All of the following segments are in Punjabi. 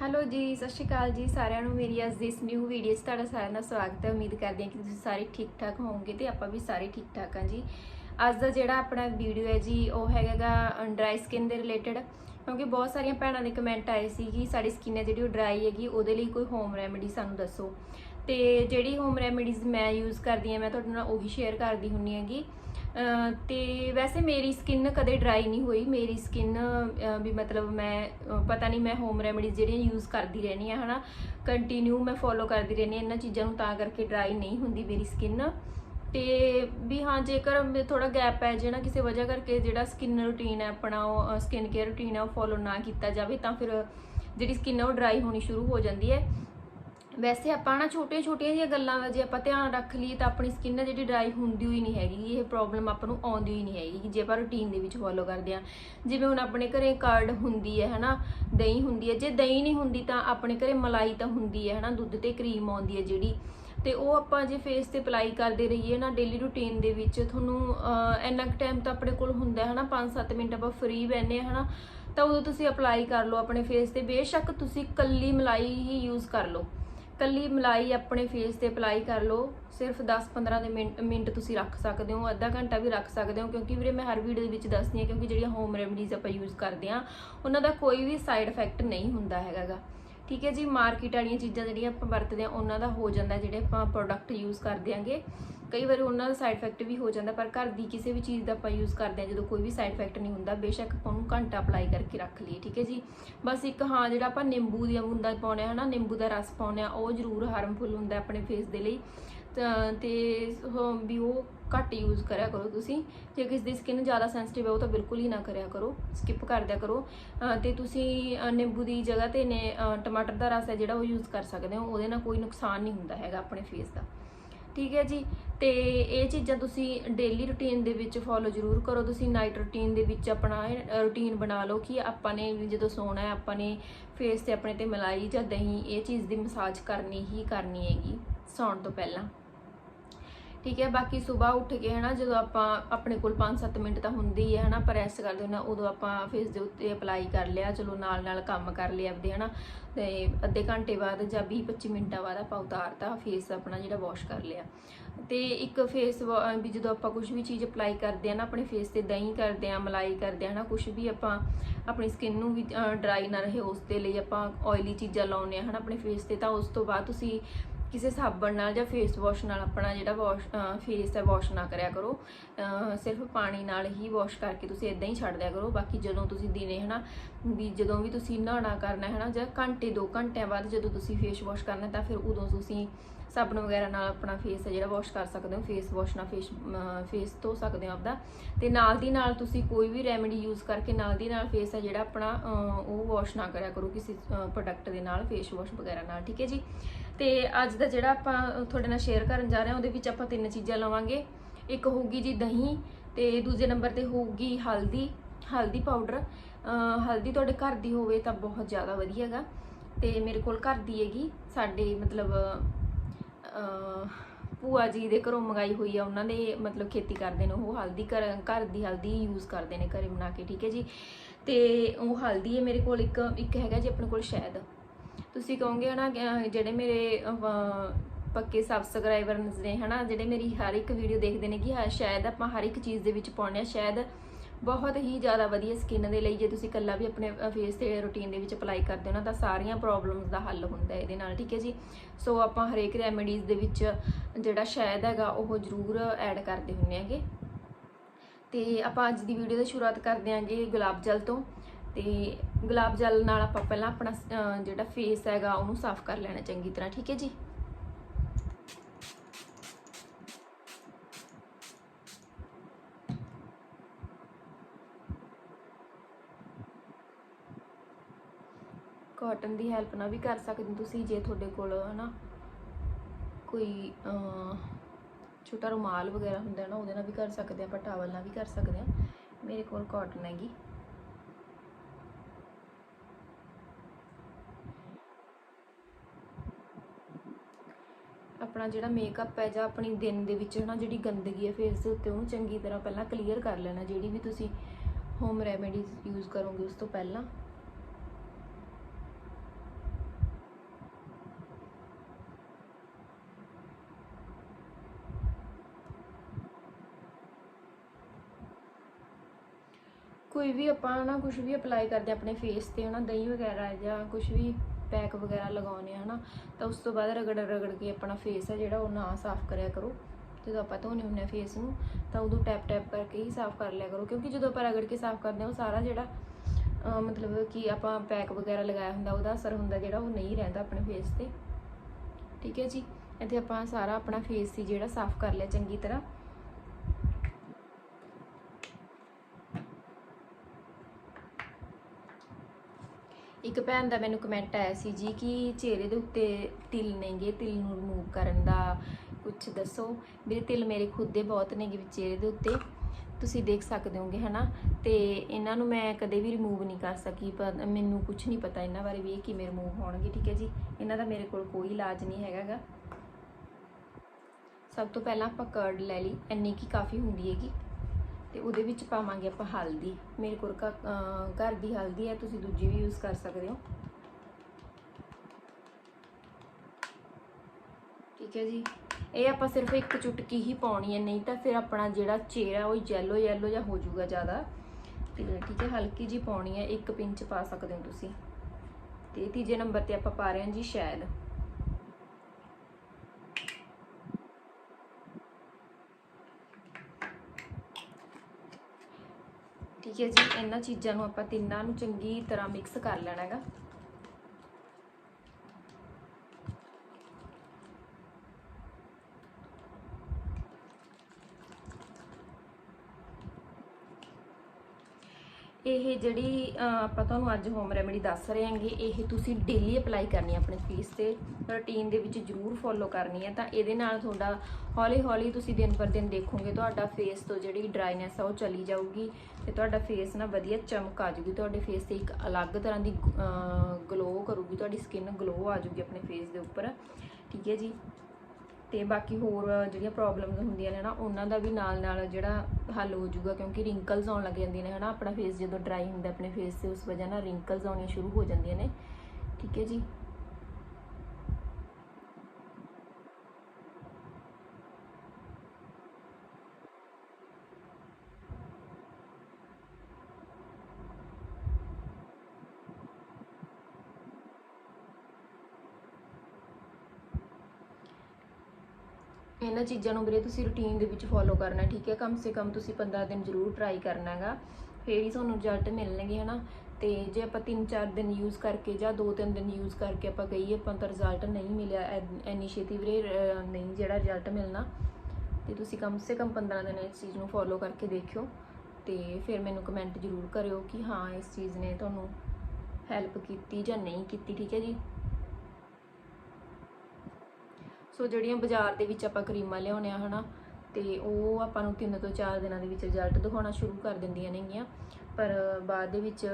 ਹੈਲੋ ਜੀ, ਸਤਿ ਸ਼੍ਰੀ ਅਕਾਲ ਜੀ ਸਾਰਿਆਂ ਨੂੰ। ਮੇਰੀ ਅੱਜ ਦੀ ਇਸ ਨਿਊ ਵੀਡੀਓ 'ਚ ਤੁਹਾਡਾ ਸਾਰਿਆਂ ਦਾ ਸਵਾਗਤ ਹੈ। ਉਮੀਦ ਕਰਦੀ ਹਾਂ ਕਿ ਤੁਸੀਂ ਸਾਰੇ ਠੀਕ ਠਾਕ ਹੋਵੋਗੇ ਤੇ ਆਪਾਂ ਵੀ ਸਾਰੇ ਠੀਕ ਠਾਕ ਹਾਂ ਜੀ। ਅੱਜ ਦਾ ਜਿਹੜਾ ਆਪਣਾ ਵੀਡੀਓ ਹੈ ਜੀ, ਉਹ ਹੈਗਾਗਾ ਡਰਾਈ ਸਕਿਨ ਦੇ ਰਿਲੇਟਡ ਕਿਉਂਕਿ ਬਹੁਤ ਸਾਰੀਆਂ ਭੈਣਾਂ ਦੇ ਕਮੈਂਟ ਆਏ ਸੀ ਕਿ ਸਾਡੀ ਸਕਿਨ ਹੈ ਜਿਹੜੀ ਉਹ ਡਰਾਈ ਹੈਗੀ, ਉਹਦੇ ਲਈ ਕੋਈ ਹੋਮ ਰੈਮੇਡੀ ਸਾਨੂੰ ਦੱਸੋ। ਤੇ ਜਿਹੜੀ ਹੋਮ ਰੈਮੇਡੀਜ਼ ਮੈਂ ਯੂਜ਼ ਕਰਦੀ ਹਾਂ, ਮੈਂ ਤੁਹਾਡੇ ਨਾਲ ਉਹੀ ਸ਼ੇਅਰ ਕਰਦੀ ਹੁੰਨੀ ਹੈਗੀ। ਤੇ ਵੈਸੇ ਮੇਰੀ ਸਕਿਨ ਕਦੇ ਡਰਾਈ ਨਹੀਂ ਹੋਈ। ਮੇਰੀ ਸਕਿਨ ਵੀ ਮਤਲਬ ਮੈਂ ਪਤਾ ਨਹੀਂ ਮੈਂ ਹੋਮ ਰੈਮਡੀਜ਼ ਜਿਹੜੀਆਂ ਯੂਜ਼ ਕਰਦੀ ਰਹਿੰਦੀ ਆ ਹਨਾ। ਕੰਟੀਨਿਊ ਮੈਂ ਫੋਲੋ ਕਰਦੀ ਰਹਿੰਦੀ ਹਾਂ। ਇਹਨਾਂ ਚੀਜ਼ਾਂ ਨੂੰ ਤਾਂ ਕਰਕੇ ਡਰਾਈ ਨਹੀਂ ਹੁੰਦੀ ਮੇਰੀ ਸਕਿਨ ਤੇ ਵੀ ਹਾਂ, ਜੇਕਰ ਥੋੜਾ ਗੈਪ ਹੈ ਜੇ ਨਾ ਕਿਸੇ ਵਜ੍ਹਾ ਕਰਕੇ ਜਿਹੜਾ ਸਕਿਨ ਰੂਟੀਨ ਹੈ ਆਪਣਾ, ਉਹ ਸਕਿਨ ਕੇਅਰ ਰੂਟੀਨ ਹੈ, ਉਹ ਫੋਲੋ ਨਾ ਕੀਤਾ ਜਾਵੇ, ਤਾਂ ਫਿਰ ਜਿਹੜੀ ਸਕਿਨ ਹੈ ਉਹ ਡਰਾਈ ਹੋਣੀ ਸ਼ੁਰੂ ਹੋ ਜਾਂਦੀ ਹੈ। ਵੈਸੇ ਆਪਾਂ ਨਾ ਛੋਟੀਆਂ ਛੋਟੀਆਂ ਜਿਹੀਆਂ ਗੱਲਾਂ ਦਾ ਜੇ ਆਪਾਂ ਧਿਆਨ ਰੱਖ ਲਈਏ ਤਾਂ ਆਪਣੀ ਸਕਿਨ ਹੈ ਜਿਹੜੀ ਡਰਾਈ ਹੁੰਦੀ ਹੋਈ ਨਹੀਂ ਹੈਗੀ, ਇਹ ਪ੍ਰੋਬਲਮ ਆਪਾਂ ਨੂੰ ਆਉਂਦੀ ਹੀ ਨਹੀਂ ਹੈਗੀ ਜੇ ਆਪਾਂ ਰੂਟੀਨ ਦੇ ਵਿੱਚ ਫੋਲੋ ਕਰਦੇ ਆ ਜਿਵੇਂ ਹੁਣ ਆਪਣੇ ਘਰੇ ਕਰਡ ਹੁੰਦੀ ਹੈ, ਹਨਾ, ਦਹੀਂ ਹੁੰਦੀ ਹੈ, ਜੇ ਦਹੀਂ ਨਹੀਂ ਹੁੰਦੀ ਤਾਂ ਆਪਣੇ ਘਰੇ ਮਲਾਈ ਤਾਂ ਹੁੰਦੀ ਹੈ, ਹਨਾ, ਦੁੱਧ ਤੇ ਕਰੀਮ ਆਉਂਦੀ ਹੈ ਜਿਹੜੀ, ਤੇ ਉਹ ਆਪਾਂ ਜੇ ਫੇਸ ਤੇ ਅਪਲਾਈ ਕਰਦੇ ਰਹੀਏ ਨਾ ਡੇਲੀ ਰੂਟੀਨ ਦੇ ਵਿੱਚ, ਤੁਹਾਨੂੰ ਇੰਨਾ ਕੁ ਟਾਈਮ ਤਾਂ ਆਪਣੇ ਕੋਲ ਹੁੰਦਾ ਹੈ ਹਨਾ 5-7 ਮਿੰਟ ਆਪਾਂ ਫ੍ਰੀ ਬੈਨੇ ਆ ਹਨਾ, ਤਾਂ ਉਦੋਂ ਤੁਸੀਂ ਅਪਲਾਈ ਕਰ ਲਓ ਆਪਣੇ ਫੇਸ ਤੇ। ਬੇਸ਼ੱਕ ਤੁਸੀਂ ਕੱਲੀ ਮਲਾਈ ਹੀ ਯੂਜ਼ ਕਰ ਲਓ। ਕੱਲੀ ਮਲਾਈ ਆਪਣੇ ਫੇਸ ਤੇ ਅਪਲਾਈ ਕਰ ਲਓ। ਸਿਰਫ 10-15 ਦੇ ਮਿੰਟ ਮਿੰਟ ਤੁਸੀਂ ਰੱਖ ਸਕਦੇ ਹੋ, ਅੱਧਾ ਘੰਟਾ ਵੀ ਰੱਖ ਸਕਦੇ ਹੋ, ਕਿਉਂਕਿ ਵੀਰੇ ਮੈਂ ਹਰ ਵੀਡੀਓ ਦੇ ਵਿੱਚ ਦੱਸਦੀ ਹਾਂ, ਕਿਉਂਕਿ ਜਿਹੜੀਆਂ ਹੋਮ ਰੈਮਡੀਜ਼ ਆਪਾਂ ਯੂਜ਼ ਕਰਦੇ ਹਾਂ, ਉਹਨਾਂ ਦਾ ਕੋਈ ਵੀ ਸਾਈਡ ਇਫੈਕਟ ਨਹੀਂ ਹੁੰਦਾ ਹੈਗਾਗਾ। ਠੀਕ ਹੈ ਜੀ ਮਾਰਕੀਟ ਵਾਲੀਆਂ ਚੀਜ਼ਾਂ ਜਿਹੜੀਆਂ ਆਪਾਂ ਵਰਤਦੇ ਹਾਂ, ਉਹਨਾਂ ਦਾ ਹੋ ਜਾਂਦਾ ਜਿਹੜੇ ਆਪਾਂ ਪ੍ਰੋਡਕਟ ਯੂਜ਼ ਕਰਦੇ ਆਂਗੇ ਕਈ ਵਾਰੀ ਉਹਨਾਂ ਦਾ ਸਾਈਡ ਇਫੈਕਟ ਵੀ ਹੋ ਜਾਂਦਾ, ਪਰ ਘਰ ਦੀ ਕਿਸੇ ਵੀ ਚੀਜ਼ ਦਾ ਆਪਾਂ ਯੂਜ਼ ਕਰਦੇ ਹਾਂ, ਜਦੋਂ ਕੋਈ ਵੀ ਸਾਈਡ ਇਫੈਕਟ ਨਹੀਂ ਹੁੰਦਾ, ਬੇਸ਼ੱਕ ਆਪਾਂ ਉਹਨੂੰ ਘੰਟਾ ਅਪਲਾਈ ਕਰਕੇ ਰੱਖ ਲਈਏ, ਠੀਕ ਹੈ ਜੀ? ਬਸ ਇੱਕ ਹਾਂ, ਜਿਹੜਾ ਆਪਾਂ ਨਿੰਬੂ ਦੀਆਂ ਬੂੰਦਾਂ ਪਾਉਣੇ ਆ ਹਨਾ ਨਿੰਬੂ ਦਾ ਰਸ ਪਾਉਣੇ ਆ ਉਹ ਜ਼ਰੂਰ ਹਾਰਮਫੁਲ ਹੁੰਦਾ ਆਪਣੇ ਫੇਸ ਦੇ ਲਈ। ਤਾਂ- ਤੇ ਵੀ ਉਹ ਘੱਟ ਯੂਜ਼ ਕਰਿਆ ਕਰੋ ਤੁਸੀਂ। ਜੇ ਕਿਸ ਦੀ ਸਕਿਨ ਜ਼ਿਆਦਾ ਸੈਂਸਿਟਿਵ ਹੈ, ਉਹ ਤਾਂ ਬਿਲਕੁਲ ਹੀ ਨਾ ਕਰਿਆ ਕਰੋ ਸਕਿਪ ਕਰ ਦਿਆ ਕਰੋ। ਅਹ, ਤੇ ਤੁਸੀਂ ਨਿੰਬੂ ਦੀ ਜਗ੍ਹਾ ਤੇ ਨੇ ਟਮਾਟਰ ਦਾ ਰਸ ਹੈ ਜਿਹੜਾ ਉਹ ਯੂਜ਼ ਕਰ ਸਕਦੇ ਹੋ, ਉਹਦੇ ਨਾਲ ਕੋਈ ਨੁਕਸਾਨ ਨਹੀਂ ਹੁੰਦਾ ਹੈਗਾ ਆਪਣੇ ਫੇਸ ਦਾ। ਠੀਕ ਹੈ ਜੀ? ਤੇ ਇਹ ਚੀਜ਼ਾਂ ਤੁਸੀਂ ਡੇਲੀ ਰੁਟੀਨ ਦੇ ਵਿੱਚ ਫੋਲੋ ਜ਼ਰੂਰ ਕਰੋ। ਤੁਸੀਂ ਨਾਈਟ ਰੁਟੀਨ ਦੇ ਵਿੱਚ ਆਪਣਾ ਰੁਟੀਨ ਬਣਾ ਲਓ ਕਿ ਆਪਾਂ ਨੇ ਜਦੋਂ ਸੋਣਾ ਹੈ, ਆਪਾਂ ਨੇ ਫੇਸ ਤੇ ਆਪਣੇ ਤੇ ਮਲਾਈ ਜਾਂ ਦਹੀਂ, ਇਹ ਚੀਜ਼ ਦੀ ਮਸਾਜ ਕਰਨੀ ਹੀ ਕਰਨੀ ਹੈਗੀ, ਸੌਣ ਤੋਂ ਪਹਿਲਾਂ। ਠੀਕ ਹੈ, ਬਾਕੀ ਸਵੇਰ ਉੱਠ ਕੇ ਹਨਾ, ਜਦੋਂ ਆਪਾਂ ਆਪਣੇ ਕੋਲ 5-7 ਮਿੰਟ ਤਾਂ ਹੁੰਦੀ ਹੀ ਹੈ ਹਨਾ ਪ੍ਰੈਸ ਕਰਦੇ ਹੁੰਦੇ ਹਾਂ ਉਦੋਂ ਆਪਾਂ ਫੇਸ ਦੇ ਉੱਤੇ ਅਪਲਾਈ ਕਰ ਲਿਆ, ਚਲੋ ਨਾਲ ਨਾਲ ਕੰਮ ਕਰ ਲਿਆ ਆਪਦੇ ਹਨਾ, ਤੇ ਅੱਧੇ ਘੰਟੇ ਬਾਅਦ ਜਾਂ 20-25 ਮਿੰਟਾਂ ਬਾਅਦ ਆਪਾਂ ਉਤਾਰਤਾ ਫੇਸ ਆਪਣਾ ਜਿਹੜਾ ਵਾਸ਼ ਕਰ ਲਿਆ। ਤੇ ਇੱਕ ਫੇਸ ਵੀ ਜਦੋਂ ਆਪਾਂ ਕੁਝ ਵੀ ਚੀਜ਼ ਅਪਲਾਈ ਕਰਦੇ ਆ ਨਾ, ਆਪਣੇ ਫੇਸ ਤੇ ਦਹੀਂ ਕਰਦੇ ਆ, ਮਲਾਈ ਕਰਦੇ ਆ ਨਾ ਕੁਝ ਵੀ ਆਪਾਂ ਆਪਣੀ ਸਕਿਨ ਨੂੰ ਵੀ ਡਰਾਈ ਨਾ ਰਹੇ, ਉਸ ਦੇ ਲਈ ਆਪਾਂ ਆਇਲੀ ਚੀਜ਼ਾਂ ਲਾਉਂਦੇ ਆ ਹਨਾ, ਆਪਣੇ ਫੇਸ ਤੇ, ਤਾਂ ਉਸ ਤੋਂ ਬਾਅਦ ਤੁਸੀਂ ਕਿਸੇ ਸਾਬਣ ਨਾਲ ਜਾਂ ਫੇਸ ਵਾਸ਼ ਨਾਲ ਆਪਣਾ ਜਿਹੜਾ ਵਾਸ਼ ਫੇਸ ਹੈ ਵਾਸ਼ ਨਾ ਕਰਿਆ ਕਰੋ। ਸਿਰਫ ਪਾਣੀ ਨਾਲ ਹੀ ਵਾਸ਼ ਕਰਕੇ ਤੁਸੀਂ ਇਦਾਂ ਹੀ ਛੱਡ ਦਿਆ ਕਰੋ। ਬਾਕੀ ਜਦੋਂ ਤੁਸੀਂ ਦਿਨੇ, ਹਨਾ, ਵੀ ਜਦੋਂ ਵੀ ਤੁਸੀਂ ਨਹਾਣਾ ਕਰਨਾ ਹੈ ਨਾ ਜਾਂ ਘੰਟੇ 2 ਘੰਟਿਆਂ ਬਾਅਦ ਜਦੋਂ ਤੁਸੀਂ ਫੇਸ ਵਾਸ਼ ਕਰਨਾ ਤਾਂ ਫਿਰ ਉਦੋਂ ਤੁਸੀਂ ਸਾਬਣ ਵਗੈਰਾ ਨਾਲ ਆਪਣਾ ਫੇਸ ਹੈ ਜਿਹੜਾ ਵਾਸ਼ ਕਰ ਸਕਦੇ ਹੋ ਫੇਸ ਵਾਸ਼ ਨਾਲ ਫੇਸ ਫੇਸ ਧੋ ਸਕਦੇ ਹੋ ਆਪਦਾ। ਤੇ ਨਾਲ ਦੀ ਨਾਲ ਤੁਸੀਂ ਕੋਈ ਵੀ ਰੈਮੇਡੀ ਯੂਜ਼ ਕਰਕੇ ਨਾਲ ਦੀ ਨਾਲ ਫੇਸ ਹੈ ਜਿਹੜਾ ਆਪਣਾ ਉਹ ਵਾਸ਼ ਨਾ ਕਰਿਆ ਕਰੋ ਕਿਸੇ ਪ੍ਰੋਡਕਟ ਦੇ ਨਾਲ ਫੇਸ ਵਾਸ਼ ਵਗੈਰਾ ਨਾਲ, ਠੀਕ ਹੈ ਜੀ? ਤੇ ਅੱਜ ਦਾ ਜਿਹੜਾ ਆਪਾਂ ਤੁਹਾਡੇ ਨਾਲ ਸ਼ੇਅਰ ਕਰਨ ਜਾ ਰਹੇ ਹਾਂ, ਉਹਦੇ ਵਿੱਚ ਆਪਾਂ ਤਿੰਨ ਚੀਜ਼ਾਂ ਲਵਾਂਗੇ। ਇੱਕ ਹੋਊਗੀ ਜੀ ਦਹੀਂ ਤੇ ਦੂਜੇ ਨੰਬਰ ਤੇ ਹੋਊਗੀ ਹਲਦੀ ਹਲਦੀ ਪਾਊਡਰ ਹਲਦੀ ਤੁਹਾਡੇ ਘਰ ਦੀ ਹੋਵੇ ਤਾਂ ਬਹੁਤ ਜ਼ਿਆਦਾ ਵਧੀਆ ਹੈਗਾ। ਤੇ ਮੇਰੇ ਕੋਲ ਘਰ ਦੀ ਹੈਗੀ, ਸਾਡੇ ਮਤਲਬ ਭੂਆ ਜੀ ਦੇ ਘਰੋਂ ਮੰਗਾਈ ਹੋਈ ਆ ਉਹਨਾਂ ਦੇ ਮਤਲਬ ਖੇਤੀ ਕਰਦੇ ਨੇ ਉਹ ਹਲਦੀ ਘਰ ਘਰ ਦੀ ਹਲਦੀ ਯੂਜ਼ ਕਰਦੇ ਨੇ ਘਰੇ ਬਣਾ ਕੇ ਠੀਕ ਹੈ ਜੀ? ਤੇ ਉਹ ਹਲਦੀ ਹੈ ਮੇਰੇ ਕੋਲ ਇੱਕ ਇੱਕ ਹੈਗਾ ਜੀ ਆਪਣੇ ਕੋਲ ਸ਼ਹਿਦ ਤੁਸੀਂ ਕਹੋਗੇ ਹਨਾ ਕਿ, ਜਿਹੜੇ ਮੇਰੇ ਪੱਕੇ ਸਬਸਕ੍ਰਾਈਬਰਸ ਨੇ ਹਨਾ ਜਿਹੜੇ ਮੇਰੀ ਹਰ ਇੱਕ ਵੀਡੀਓ ਦੇਖਦੇ ਨੇ ਕਿ ਸ਼ਾਇਦ ਆਪਾਂ ਹਰ ਇੱਕ ਚੀਜ਼ ਦੇ ਵਿੱਚ ਪਾਉਂਦੇ ਆ ਸ਼ਾਇਦ ਬਹੁਤ ਹੀ ਜ਼ਿਆਦਾ ਵਧੀਆ ਸਕਿਨ ਦੇ ਲਈ ਜੇ ਤੁਸੀਂ ਕੱਲਾ ਵੀ ਆਪਣੇ ਫੇਸ ਤੇ ਰੂਟੀਨ ਦੇ ਵਿੱਚ ਅਪਲਾਈ ਕਰਦੇ ਹੋ ਨਾ, ਤਾਂ ਸਾਰੀਆਂ ਪ੍ਰੋਬਲਮਸ ਦਾ ਹੱਲ ਹੁੰਦਾ ਹੈ ਇਹਦੇ ਨਾਲ, ਠੀਕ ਹੈ ਜੀ? ਸੋ ਆਪਾਂ ਹਰੇਕ ਰੈਮੇਡੀਜ਼ ਦੇ ਵਿੱਚ ਜਿਹੜਾ ਸ਼ਾਇਦ ਹੈਗਾ, ਉਹ ਜ਼ਰੂਰ ਐਡ ਕਰਦੇ ਹੁੰਦੇ ਹੈਗੇ। ਤੇ ਆਪਾਂ ਅੱਜ ਦੀ ਵੀਡੀਓ ਦੀ ਸ਼ੁਰੂਆਤ ਕਰਦੇ ਆਂਗੇ ਗੁਲਾਬ ਜਲ ਤੋਂ। ਤੇ ਗੁਲਾਬ ਜਲ ਨਾਲ ਆਪਾਂ ਪਹਿਲਾਂ ਆਪਣਾ ਜਿਹੜਾ ਫੇਸ ਹੈਗਾ, ਉਹਨੂੰ ਸਾਫ਼ ਕਰ ਲੈਣਾ ਚੰਗੀ ਤਰ੍ਹਾਂ, ਠੀਕ ਹੈ ਜੀ? ਕਾਟਨ ਦੀ ਹੈਲਪ ਨਾਲ ਵੀ ਕਰ ਸਕਦੇ ਤੁਸੀਂ ਜੇ ਤੁਹਾਡੇ ਕੋਲ ਹਨਾ ਕੋਈ ਛੋਟਾ ਰੁਮਾਲ ਵਗੈਰਾ ਹੁੰਦਾ ਨਾ, ਉਹਦੇ ਨਾਲ ਵੀ ਕਰ ਸਕਦੇ ਆਪਾਂ ਟਾਵਲ ਨਾਲ ਵੀ ਕਰ ਸਕਦੇ ਆ। ਮੇਰੇ ਕੋਲ ਕਾਟਨ ਹੈਗੀ। ਆਪਣਾ ਜਿਹੜਾ ਮੇਕਅਪ ਹੈ ਜਾਂ ਆਪਣੀ ਦਿਨ ਦੇ ਵਿੱਚ ਨਾ ਜਿਹੜੀ ਗੰਦਗੀ ਹੈ ਫੇਸ ਦੇ ਉੱਤੇ, ਉਹਨੂੰ ਚੰਗੀ ਤਰ੍ਹਾਂ ਪਹਿਲਾਂ ਕਲੀਅਰ ਕਰ ਲੈਣਾ, ਜਿਹੜੀ ਵੀ ਤੁਸੀਂ ਹੋਮ ਰੈਮੇਡੀਜ਼ ਯੂਜ਼ ਕਰੋਗੇ ਉਸ ਤੋਂ ਪਹਿਲਾਂ। ਕੋਈ ਵੀ ਆਪਾਂ ਨਾ ਕੁਝ ਵੀ ਅਪਲਾਈ ਕਰਦੇ ਹਾਂ ਆਪਣੇ ਫੇਸ ਤੇ, ਹਨਾ, ਦਹੀਂ ਵਗੈਰਾ ਜਾਂ ਕੁਝ ਵੀ ਪੈਕ ਵਗੈਰਾ ਲਗਾਉਨੇ ਆ ਹਨਾ, ਤਾਂ ਉਸ ਤੋਂ ਬਾਅਦ ਰਗੜ ਰਗੜ ਕੇ ਆਪਣਾ ਫੇਸ ਹੈ ਜਿਹੜਾ ਉਹ ਨਾ ਸਾਫ਼ ਕਰਿਆ ਕਰੋ। ਜਦੋਂ ਆਪਾਂ ਧੋਨੇ ਹੁੰਦੇ ਆ ਫੇਸ ਨੂੰ, ਤਾਂ ਉਦੋਂ ਟੈਪ ਟੈਪ ਕਰਕੇ ਹੀ ਸਾਫ਼ ਕਰ ਲਿਆ ਕਰੋ, ਕਿਉਂਕਿ ਜਦੋਂ ਆਪਾਂ ਰਗੜ ਕੇ ਸਾਫ਼ ਕਰਦੇ ਹਾਂ, ਉਹ ਸਾਰਾ ਜਿਹੜਾ ਮਤਲਬ ਕਿ ਆਪਾਂ ਪੈਕ ਵਗੈਰਾ ਲਗਾਇਆ ਹੁੰਦਾ, ਉਹਦਾ ਅਸਰ ਹੁੰਦਾ ਜਿਹੜਾ ਉਹ ਨਹੀਂ ਰਹਿੰਦਾ ਆਪਣੇ ਫੇਸ ਤੇ। ਠੀਕ ਹੈ ਜੀ? ਇੱਥੇ ਆਪਾਂ ਸਾਰਾ ਆਪਣਾ ਫੇਸ ਸੀ ਜਿਹੜਾ ਸਾਫ਼ ਕਰ ਲਿਆ ਚੰਗੀ ਤਰ੍ਹਾਂ। ਇੱਕ ਭੈਣ ਦਾ ਮੈਨੂੰ ਕਮੈਂਟ ਆਇਆ ਸੀ ਜੀ ਕਿ ਚਿਹਰੇ ਦੇ ਉੱਤੇ ਤਿਲ ਨੇਗੇ, ਤਿਲ ਨੂੰ ਰਿਮੂਵ ਕਰਨ ਦਾ ਕੁਝ ਦੱਸੋ। ਮੇਰੇ ਤਿਲ ਮੇਰੇ ਖੁਦ ਦੇ ਬਹੁਤ ਨੇਗੇ ਵੀ ਚਿਹਰੇ ਦੇ ਉੱਤੇ। ਤੁਸੀਂ ਦੇਖ ਸਕਦੇ ਹੋਗੇ, ਹਨਾ? ਤੇ ਇਹਨਾਂ ਨੂੰ ਮੈਂ ਕਦੇ ਵੀ ਰਿਮੂਵ ਨਹੀਂ ਕਰ ਸਕੀ, ਪਰ ਮੈਨੂੰ ਕੁਝ ਨਹੀਂ ਪਤਾ ਇਹਨਾਂ ਬਾਰੇ ਵੀ ਇਹ ਕਿਵੇਂ ਰਿਮੂਵ ਹੋਣਗੇ, ਠੀਕ ਹੈ ਜੀ? ਇਹਨਾਂ ਦਾ ਮੇਰੇ ਕੋਲ ਕੋਈ ਇਲਾਜ ਨਹੀਂ ਹੈਗਾਗਾ। ਸਭ ਤੋਂ ਪਹਿਲਾਂ ਆਪਾਂ ਕਰਡ ਲੈ ਲਈ। ਇੰਨੀ ਕੀ ਕਾਫੀ ਹੁੰਦੀ ਹੈਗੀ। ਤੇ ਉਹਦੇ ਵਿੱਚ ਪਾਵਾਂਗੇ ਆਪਾਂ ਹਲਦੀ। ਮੇਰੇ ਕੋਲ ਘ- ਘਰ ਦੀ ਹਲਦੀ ਹੈ, ਤੁਸੀਂ ਦੂਜੀ ਵੀ ਯੂਜ਼ ਕਰ ਸਕਦੇ ਹੋ। ਠੀਕ ਹੈ ਜੀ। ਇਹ ਆਪਾਂ ਸਿਰਫ ਇੱਕ ਚੁਟਕੀ ਹੀ ਪਾਉਣੀ ਹੈ, ਨਹੀਂ ਤਾਂ ਫਿਰ ਆਪਣਾ ਜਿਹੜਾ ਚਿਹਰਾ ਉਹ ਯੈਲੋ ਯੈਲੋ ਜਾਂ ਹੋ ਜਾਊਗਾ ਜ਼ਿਆਦਾ। ਤੇ ਠੀਕ ਹੈ, ਹਲਕੀ ਜੀ ਪਾਉਣੀ ਹੈ, ਇੱਕ ਪਿੰਚ ਪਾ ਸਕਦੇ ਹੋ ਤੁਸੀਂ। ਤੇ ਤੀਜੇ ਨੰਬਰ ਤੇ ਆਪਾਂ ਪਾ ਰਹੇ ਹਾਂ ਜੀ ਸ਼ਹਿਦ। ਠੀਕ ਹੈ ਜੀ, ਇਹਨਾਂ ਚੀਜ਼ਾਂ ਨੂੰ ਆਪਾਂ ਤਿੰਨਾਂ ਨੂੰ ਚੰਗੀ ਤਰ੍ਹਾਂ ਮਿਕਸ ਕਰ ਲੈਣਾ ਹੈਗਾ। ਇਹ ਜਿਹੜੀ ਆਪਾਂ ਤੁਹਾਨੂੰ ਅੱਜ ਹੋਮ ਰੈਮੇਡੀ ਦੱਸ ਰਹੇ ਹਾਂਗੇ, ਇਹ ਤੁਸੀਂ ਡੇਲੀ ਅਪਲਾਈ ਕਰਨੀ ਹੈ ਆਪਣੇ ਫੇਸ ਤੇ। ਰੁਟੀਨ ਦੇ ਵਿੱਚ ਜ਼ਰੂਰ ਫੋਲੋ ਕਰਨੀ ਹੈ ਤਾਂ ਇਹਦੇ ਨਾਲ ਤੁਹਾਡਾ ਹੌਲੀ ਹੌਲੀ ਤੁਸੀਂ ਦਿਨ ਪਰ ਦਿਨ ਦੇਖੋਗੇ, ਤੁਹਾਡਾ ਫੇਸ ਤੋਂ ਜਿਹੜੀ ਡਰਾਈਨੈਸ ਆ ਉਹ ਚਲੀ ਜਾਊਗੀ ਤੇ ਤੁਹਾਡਾ ਫੇਸ ਨਾ ਵਧੀਆ ਚਮਕ ਆ ਜਾਊਗੀ, ਤੁਹਾਡੇ ਫੇਸ ਤੇ ਇੱਕ ਅਲੱਗ ਤਰ੍ਹਾਂ ਦੀ ਗਲੋ ਕਰੂਗੀ, ਤੁਹਾਡੀ ਸਕਿਨ ਗਲੋ ਆ ਜਾਊਗੀ ਆਪਣੇ ਫੇਸ ਦੇ ਉੱਪਰ। ਠੀਕ ਹੈ ਜੀ? ਤੇ ਬਾਕੀ ਹੋਰ ਜਿਹੜੀਆਂ ਪ੍ਰੋਬਲਮਸ ਹੁੰਦੀਆਂ ਨੇ ਨਾ, ਉਹਨਾਂ ਦਾ ਵੀ ਨਾਲ ਨਾਲ ਜਿਹੜਾ ਹੱਲ ਹੋ ਜਾਊਗਾ, ਕਿਉਂਕਿ ਰਿੰਕਲਸ ਆਉਣ ਲੱਗ ਜਾਂਦੀਆਂ ਨੇ, ਹਨਾ, ਆਪਣਾ ਫੇਸ ਜਦੋਂ ਡਰਾਈ ਹੁੰਦਾ, ਆਪਣੇ ਫੇਸ ਤੇ ਉਸ ਵਜ੍ਹਾ ਨਾਲ ਰਿੰਕਲਸ ਆਉਣੀਆਂ ਸ਼ੁਰੂ ਹੋ ਜਾਂਦੀਆਂ ਨੇ। ਠੀਕ ਹੈ ਜੀ? ਇਹਨਾਂ ਚੀਜ਼ਾਂ ਨੂੰ ਵੀਰੇ ਤੁਸੀਂ ਰੁਟੀਨ ਦੇ ਵਿੱਚ ਫੋਲੋ ਕਰਨਾ, ਠੀਕ ਹੈ? ਕਮ ਸੇ ਕਮ ਤੁਸੀਂ 15 ਦਿਨ ਜ਼ਰੂਰ ਟਰਾਈ ਕਰਨਾ ਹੈਗਾ ਫੇਰ ਹੀ ਤੁਹਾਨੂੰ ਰਿਜ਼ਲਟ ਮਿਲਣਗੇ, ਹਨਾ? ਤੇ ਜੇ ਆਪਾਂ 3-4 ਦਿਨ ਯੂਜ਼ ਕਰਕੇ ਜਾਂ 2-3 ਦਿਨ ਯੂਜ਼ ਕਰਕੇ ਆਪਾਂ ਕਹੀਏ ਆਪਾਂ ਤਾਂ ਰਿਜ਼ਲਟ ਨਹੀਂ ਮਿਲਿਆ, ਐ- ਇੰਨੀ ਛੇਤੀ ਵੀਰੇ ਨਹੀਂ ਜਿਹੜਾ ਰਿਜ਼ਲਟ ਮਿਲਣਾ। ਤੇ ਤੁਸੀਂ ਕਮ ਸੇ ਕਮ 15 ਦਿਨ ਇਸ ਚੀਜ਼ ਨੂੰ ਫੋਲੋ ਕਰਕੇ ਦੇਖਿਓ। ਤੇ ਫਿਰ ਮੈਨੂੰ ਕਮੈਂਟ ਜ਼ਰੂਰ ਕਰਿਓ ਕਿ ਹਾਂ, ਇਸ ਚੀਜ਼ ਨੇ ਤੁਹਾਨੂੰ ਹੈਲਪ ਕੀਤੀ ਜਾਂ ਨਹੀਂ ਕੀਤੀ, ਠੀਕ ਹੈ ਜੀ? ਸੋ ਜਿਹੜੀਆਂ ਬਾਜ਼ਾਰ ਦੇ ਵਿੱਚ ਆਪਾਂ ਕਰੀਮਾਂ ਲਿਆਉਂਦੇ ਆ ਹਨਾ, ਤੇ ਉਹ ਆਪਾਂ ਨੂੰ 3 ਤੋਂ 4 ਦਿਨਾਂ ਦੇ ਵਿੱਚ ਰਿਜ਼ਲਟ ਦਿਖਾਉਣਾ ਸ਼ੁਰੂ ਕਰ ਦਿੰਦੀਆਂ ਨੇਗੀਆਂ। ਪਰ ਬਾਅਦ ਦੇ ਵਿੱਚ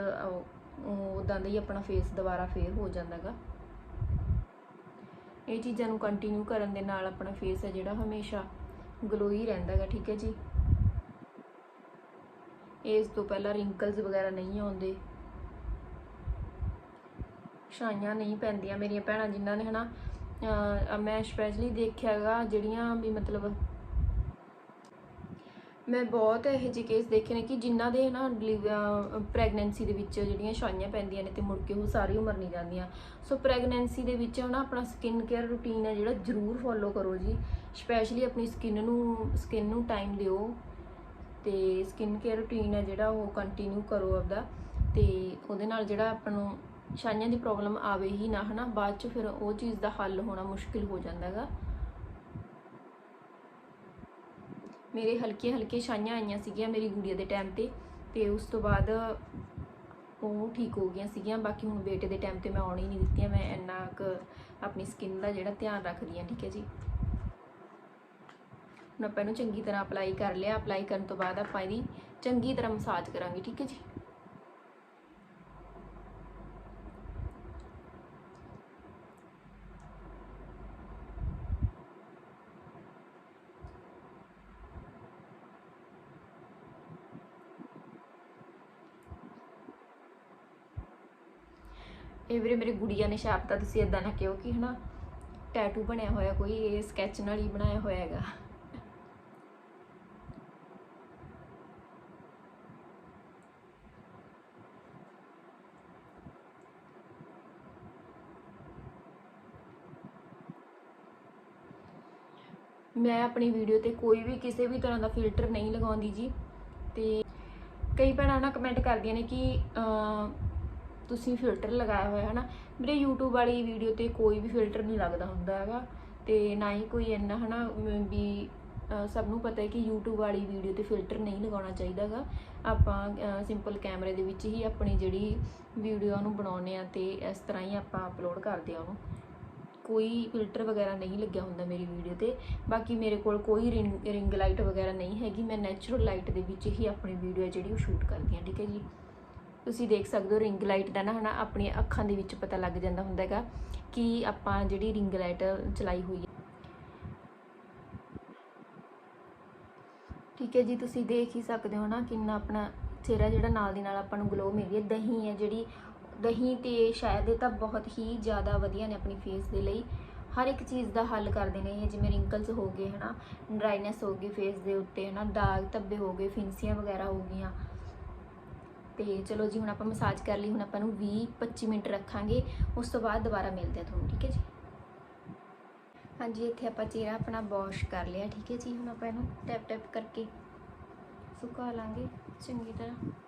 ਉਦਾਂ ਦਾ ਹੀ ਆਪਣਾ ਫੇਸ ਦੁਬਾਰਾ ਫੇਰ ਹੋ ਜਾਂਦਾਗਾ। ਇਹ ਚੀਜ਼ਾਂ ਨੂੰ ਕੰਟੀਨਿਊ ਕਰਨ ਦੇ ਨਾਲ ਆਪਣਾ ਫੇਸ ਹੈ ਜਿਹੜਾ ਹਮੇਸ਼ਾ ਗਲੋਈ ਰਹਿੰਦਾਗਾ, ਠੀਕ ਹੈ ਜੀ? ਇਸ ਤੋਂ ਪਹਿਲਾਂ ਰਿੰਕਲਸ ਵਗੈਰਾ ਨਹੀਂ ਆਉਂਦੇ। ਛਾਈਆਂ ਨਹੀਂ ਪੈਂਦੀਆਂ ਮੇਰੀਆਂ ਭੈਣਾਂ ਜਿਨ੍ਹਾਂ ਨੇ, ਹਨਾ ਅਹ ਮੈਂ ਸਪੈਸ਼ਲੀ ਦੇਖਿਆਗਾ ਜਿਹੜੀਆਂ ਵੀ ਮਤਲਬ ਮੈਂ ਬਹੁਤ ਇਹੋ ਜਿਹੇ ਕੇਸ ਦੇਖੇ ਨੇ ਕਿ ਜਿਨ੍ਹਾਂ ਦੇ ਨਾ ਪ੍ਰੈਗਨੈਂਸੀ ਦੇ ਵਿੱਚ ਜਿਹੜੀਆਂ ਛਾਈਆਂ ਪੈਂਦੀਆਂ ਨੇ ਤੇ ਮੁੜ ਕੇ ਉਹ ਸਾਰੀ ਉਮਰ ਨਹੀਂ ਜਾਂਦੀਆਂ। ਸੋ ਪ੍ਰੈਗਨੈਂਸੀ ਦੇ ਵਿੱਚ ਨਾ ਆਪਣਾ ਸਕਿਨ ਕੇਅਰ ਰੂਟੀਨ ਹੈ ਜਿਹੜਾ ਜ਼ਰੂਰ ਫੋਲੋ ਕਰੋ ਜੀ। ਸਪੈਸ਼ਲੀ ਆਪਣੀ ਸਕਿਨ ਨੂੰ ਸਕਿਨ ਨੂੰ ਟਾਈਮ ਦਿਓ ਤੇ ਸਕਿਨ ਕੇਅਰ ਰੂਟੀਨ ਹੈ ਜਿਹੜਾ ਉਹ ਕੰਟੀਨਿਊ ਕਰੋ ਆਪਦਾ ਤੇ ਉਹਦੇ ਨਾਲ ਜਿਹੜਾ ਆਪਾਂ ਨੂੰ ਛਾਈਆਂ ਦੀ ਪ੍ਰੋਬਲਮ ਆਵੇ ਹੀ ਨਾ, ਹਨਾ? ਬਾਅਦ ਚ ਫਿਰ ਉਹ ਚੀਜ਼ ਦਾ ਹੱਲ ਹੋਣਾ ਮੁਸ਼ਕਿਲ ਹੋ ਜਾਂਦਾ ਹੈਗਾ। ਮੇਰੇ ਹਲਕੇ ਹਲਕੇ ਛਾਈਆਂ ਆਈਆਂ ਸੀਗੀਆਂ ਮੇਰੀ ਗੁੜੀਆ ਦੇ ਟਾਈਮ ਤੇ ਤੇ ਉਸ ਤੋਂ ਬਾਅਦ ਉਹ ਠੀਕ ਹੋ ਗਈਆਂ ਸੀਗੀਆਂ। ਬਾਕੀ ਹੁਣ ਬੇਟੇ ਦੇ ਟਾਈਮ ਤੇ ਮੈਂ ਆਉਣ ਹੀ ਨਹੀਂ ਦਿੱਤੀਆਂ। ਮੈਂ ਇੰਨਾ ਕੁ ਆਪਣੀ ਸਕਿਨ ਦਾ ਜਿਹੜਾ ਧਿਆਨ ਰੱਖਦੀ ਹਾਂ, ਠੀਕ ਹੈ ਜੀ। ਹੁਣ ਆਪਾਂ ਇਹਨੂੰ ਚੰਗੀ ਤਰ੍ਹਾਂ ਅਪਲਾਈ ਕਰ ਲਿਆ। ਅਪਲਾਈ ਕਰਨ ਤੋਂ ਬਾਅਦ ਆਪਾਂ ਇਹਦੀ ਚੰਗੀ ਤਰ੍ਹਾਂ ਮਸਾਜ ਕਰਾਂਗੇ, ਠੀਕ ਹੈ ਜੀ। ਇਹ ਵੀਰੇ ਮੇਰੀ ਗੁੜੀਆ ਨੇ ਛਾਪਤਾ, ਤੁਸੀਂ ਇਦਾਂ ਨਾ ਕਿਉਂ ਕਿ ਹਨਾ ਟੈਟੂ ਬਣਿਆ ਹੋਇਆ, ਕੋਈ ਇਹ ਸਕੈਚ ਨਾਲ ਹੀ ਬਣਾਇਆ ਹੋਇਆ ਹੈਗਾ। ਮੈਂ ਆਪਣੀ ਵੀਡੀਓ ਤੇ ਕੋਈ ਵੀ ਕਿਸੇ ਵੀ ਤਰ੍ਹਾਂ ਦਾ ਫਿਲਟਰ ਨਹੀਂ ਲਗਾਉਂਦੀ ਜੀ, ਤੇ ਕਈ ਭੈਣਾਂ ਨਾ ਕਮੈਂਟ ਕਰਦੀਆਂ ਨੇ ਕਿ ਤੁਸੀਂ ਫਿਲਟਰ ਲਗਾਇਆ ਹੋਇਆ ਹੈ ਨਾ ਮੇਰੇ YouTube ਵਾਲੀ ਵੀਡੀਓ ਤੇ ਕੋਈ ਵੀ ਫਿਲਟਰ ਨਹੀਂ ਲੱਗਦਾ ਹੁੰਦਾ ਹੈਗਾ ਤੇ ਨਾ ਹੀ ਕੋਈ ਇੰਨਾ ਹਨਾ ਅਮ, ਵੀ ਸਭ ਨੂੰ ਪਤਾ ਹੈ ਕਿ YouTube ਵਾਲੀ ਵੀਡੀਓ ਤੇ ਫਿਲਟਰ ਨਹੀਂ ਲਗਾਉਣਾ ਚਾਹੀਦਾਗਾ ਆਪਾਂ ਸਿੰਪਲ ਕੈਮਰੇ ਦੇ ਵਿੱਚ ਹੀ ਆਪਣੀ ਜਿਹੜੀ ਵੀਡੀਓ ਨੂੰ ਬਣਾਉਂਦੇ ਆ ਤੇ ਇਸ ਤਰ੍ਹਾਂ ਹੀ ਆਪਾਂ ਅਪਲੋਡ ਕਰਦੇ ਆ ਉਹਨੂੰ। ਕੋਈ ਫਿਲਟਰ ਵਗੈਰਾ ਨਹੀਂ ਲੱਗਿਆ ਹੁੰਦਾ ਮੇਰੀ ਵੀਡੀਓ ਤੇ। ਬਾਕੀ ਮੇਰੇ ਕੋਲ ਕੋਈ ਰਿੰਗ ਰਿੰਗ ਲਾਈਟ ਵਗੈਰਾ ਨਹੀਂ ਹੈਗੀ। ਮੈਂ ਨੈਚੁਰਲ ਲਾਈਟ ਦੇ ਵਿੱਚ ਹੀ ਆਪਣੀ ਵੀਡੀਓ ਹੈ ਜਿਹੜੀ ਉਹ ਸ਼ੂਟ ਕਰਦੀ ਹਾਂ ਠੀਕ ਹੈ ਜੀ? ਤੁਸੀਂ ਦੇਖ ਸਕਦੇ ਹੋ ਰਿੰਗ ਲਾਈਟ ਦਾ ਨਾ ਹਨਾ, ਆਪਣੀਆਂ ਅੱਖਾਂ ਦੇ ਵਿੱਚ ਪਤਾ ਲੱਗ ਜਾਂਦਾ ਹੁੰਦਾ ਹੈਗਾ ਕਿ ਆਪਾਂ ਜਿਹੜੀ ਰਿੰਗ ਲਾਈਟ ਚਲਾਈ ਹੋਈ ਹੈ। ਠੀਕ ਹੈ ਜੀ, ਤੁਸੀਂ ਦੇਖ ਹੀ ਸਕਦੇ ਹੋ ਨਾ ਕਿੰਨਾ ਆਪਣਾ ਚਿਹਰਾ ਜਿਹੜਾ ਨਾਲ ਦੀ ਨਾਲ ਆਪਾਂ ਨੂੰ ਗਲੋ ਮਿਲਦੀ ਹੈ। ਦਹੀਂ ਹੈ ਜਿਹੜੀ, ਦਹੀਂ ਤੇ ਸ਼ਾਇਦ ਇਹ ਤਾਂ ਬਹੁਤ ਹੀ ਜ਼ਿਆਦਾ ਵਧੀਆ ਨੇ ਆਪਣੀ ਫੇਸ ਦੇ ਲਈ। ਹਰ ਇੱਕ ਚੀਜ਼ ਦਾ ਹੱਲ ਕਰਦੇ ਨੇ ਇਹ, ਜਿਵੇਂ ਰਿੰਕਲਸ ਹੋ ਗਏ ਹਨਾ ਡਰਾਈਨੈਸ ਹੋ ਗਈ ਫੇਸ ਦੇ ਉੱਤੇ ਹਨਾ, ਦਾਗ ਧੱਬੇ ਹੋ ਗਏ, ਫਿੰਸੀਆਂ ਵਗੈਰਾ ਹੋ ਗਈਆਂ। ਤੇ ਚਲੋ ਜੀ, ਹੁਣ ਆਪਾਂ ਮਸਾਜ ਕਰ ਲਈ, ਹੁਣ ਆਪਾਂ ਨੂੰ 20 25 ਮਿੰਟ ਰੱਖਾਂਗੇ। ਉਸ ਤੋਂ ਬਾਅਦ ਦੁਬਾਰਾ ਮਿਲਦੇ ਆ ਤੁਹਾਨੂੰ, ਠੀਕ ਹੈ ਜੀ? ਹਾਂਜੀ, ਇੱਥੇ ਆਪਾਂ ਚਿਹਰਾ ਆਪਣਾ ਵਾਸ਼ ਕਰ ਲਿਆ, ਠੀਕ ਹੈ ਜੀ? ਹੁਣ ਆਪਾਂ ਇਹਨੂੰ ਟੈਪ ਟੈਪ ਕਰਕੇ ਸੁਕਾ ਲਾਂਗੇ, ਚੰਗੀ ਤਰ੍ਹਾਂ।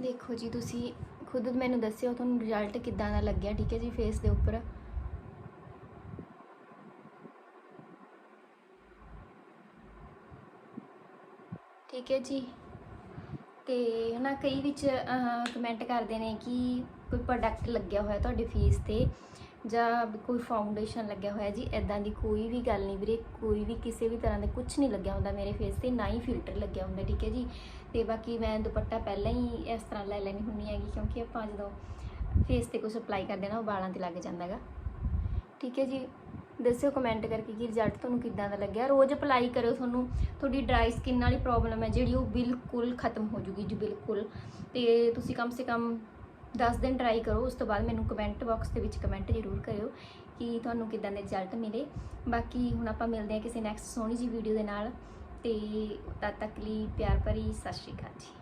ਦੇਖੋ ਜੀ, ਤੁਸੀਂ ਖੁਦ ਮੈਨੂੰ ਦੱਸਿਓ ਤੁਹਾਨੂੰ ਰਿਜ਼ਲਟ ਕਿੱਦਾਂ ਦਾ ਲੱਗਿਆ, ਠੀਕ ਹੈ ਜੀ ਫੇਸ ਦੇ ਉੱਪਰ। ਠੀਕ ਹੈ ਜੀ। ਤੇ ਹਨਾ ਕਈ ਵਿੱਚ ਕਮੈਂਟ ਕਰਦੇ ਨੇ ਕਿ ਕੋਈ ਪ੍ਰੋਡਕਟ ਲੱਗਿਆ ਹੋਇਆ ਤੁਹਾਡੇ ਫੇਸ ਤੇ। ਜਾਂ ਕੋਈ ਫਾਊਂਡੇਸ਼ਨ ਲੱਗਿਆ ਹੋਇਆ ਜੀ ਐਦਾਂ ਦੀ ਕੋਈ ਵੀ ਗੱਲ ਨਹੀਂ ਵੀਰੇ, ਕੋਈ ਵੀ ਕਿਸੇ ਵੀ ਤਰ੍ਹਾਂ ਦਾ ਕੁਝ ਨਹੀਂ ਲੱਗਿਆ ਹੁੰਦਾ ਮੇਰੇ ਫੇਸ ਤੇ, ਨਾ ਹੀ ਫਿਲਟਰ ਲੱਗਿਆ ਹੁੰਦਾ, ਠੀਕ ਹੈ ਜੀ? ਤੇ ਬਾਕੀ ਮੈਂ ਦੁਪੱਟਾ ਪਹਿਲਾਂ ਹੀ ਇਸ ਤਰ੍ਹਾਂ ਲੈ ਲੈਣੀ ਹੁੰਦੀ ਹੈਗੀ, ਕਿਉਂਕਿ ਆਪਾਂ ਜਦੋਂ ਫੇਸ ਤੇ ਕੁਝ ਅਪਲਾਈ ਕਰਦੇ ਨਾ, ਉਹ ਵਾਲਾਂ ਤੇ ਲੱਗ ਜਾਂਦਾ ਹੈਗਾ। ਠੀਕ ਹੈ ਜੀ? ਦੱਸਿਓ ਕਮੈਂਟ ਕਰਕੇ ਕਿ ਰਿਜ਼ਲਟ ਤੁਹਾਨੂੰ ਕਿੱਦਾਂ ਦਾ ਲੱਗਿਆ? ਰੋਜ਼ ਅਪਲਾਈ ਕਰਿਓ ਤੁਹਾਨੂੰ, ਤੁਹਾਡੀ ਡਰਾਈ ਸਕਿਨ ਵਾਲੀ ਪ੍ਰੋਬਲਮ ਹੈ ਜਿਹੜੀ, ਉਹ ਬਿਲਕੁਲ ਖਤਮ ਹੋ ਜੂਗੀ ਜੀ, ਬਿਲਕੁਲ। ਤੇ ਤੁਸੀਂ ਕਮ ਸੇ ਕਮ 10 ਦਿਨ ਟਰਾਈ ਕਰੋ, ਉਸ ਤੋਂ ਬਾਅਦ ਮੈਨੂੰ ਕਮੈਂਟ ਬਾਕਸ ਦੇ ਵਿੱਚ ਕਮੈਂਟ ਜ਼ਰੂਰ ਕਰਿਓ ਕਿ ਤੁਹਾਨੂੰ ਕਿੱਦਾਂ ਦੇ ਰਿਜ਼ਲਟ ਮਿਲੇ। ਬਾਕੀ ਹੁਣ ਆਪਾਂ ਮਿਲਦੇ ਹਾਂ ਕਿਸੇ ਨੈਕਸਟ ਸੋਹਣੀ ਜੀ ਵੀਡੀਓ ਦੇ ਨਾਲ। ਤੇ ਤਦ ਤੱਕ ਲਈ ਪਿਆਰ ਭਰੀ ਸਤਿ ਸ਼੍ਰੀ ਅਕਾਲ ਜੀ।